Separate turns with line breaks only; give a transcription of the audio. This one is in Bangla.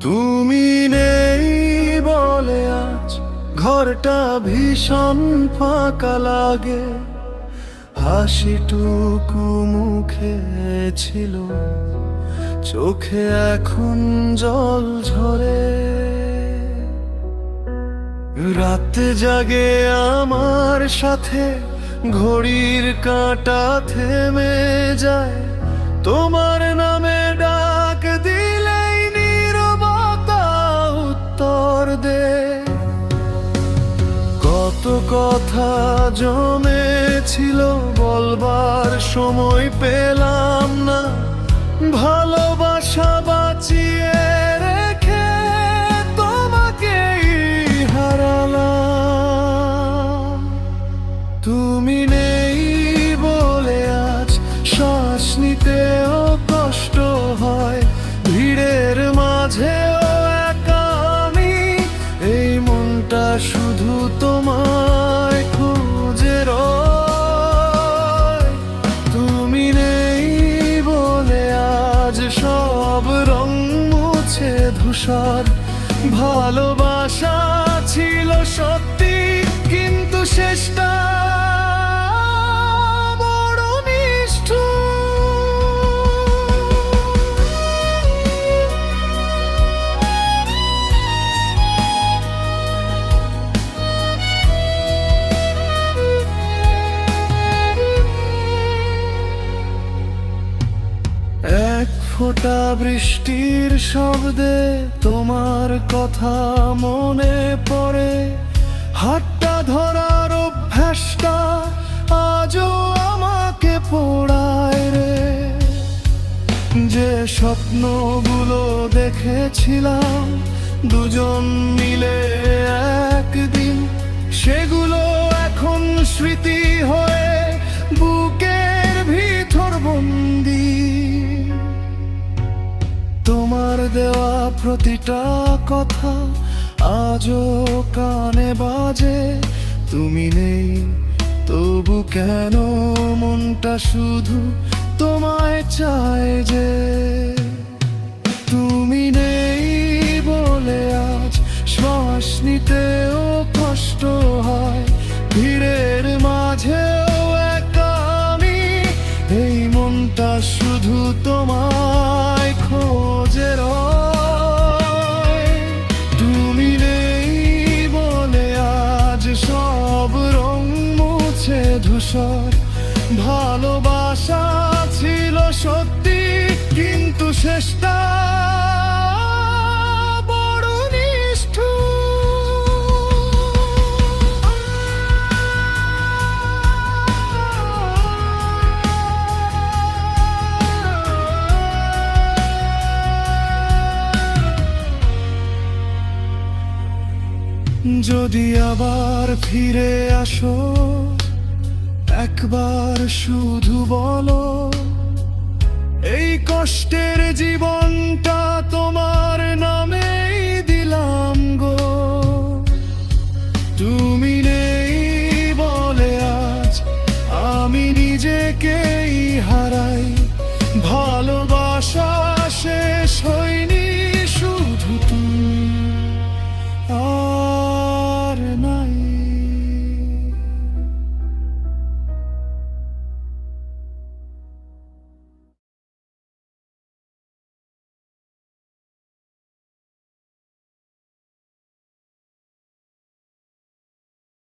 তুমি নেই বলে আজ ঘরটা ভীষণ ফাঁকা লাগে। হাসিটুকু মুখে ছিল, চোখে এখন জল ঝরে। রাত জাগে আমার সাথে, ঘড়ির কাঁটা থেমে যায়। তোমার নামে দে কত কথা জমেছিল বলবার সময় পেলাম না ভালোবাসা শুধু তোমায় খুঁজে তুমি নেই বলে আজ সব রং মুছে ধূসর। ভালোবাসা ছিল সত্যি, কিন্তু শেষটা এক বৃষ্টির শব্দে তোমার কথা মনে পড়ে। হাতটা ধরার অভ্যাসটা আজও আমাকে পোড়ায় রে। যে স্বপ্নগুলো দেখেছিলাম, দুজন মিলে একদিন, সেগুলো এখন স্মৃতি প্রতিটা কথা আজও কানে বাজে। তুমি নেই, তবু কেন মনটা শুধু তোমায় চায় যে? তুমি নেই বলে আজ শ্বাস নিতেও কষ্ট হয়। ভিড়ের মাঝেও একা আমি, এই মনটা শুধু তোমায় ভালোবাসা ছিল সত্যি কিন্তু শেষটা যদি আবার ফিরে আসো একবার শুধু বলো এই কষ্টের জীবনটা তোমার নামে দিলাম গো। তুমি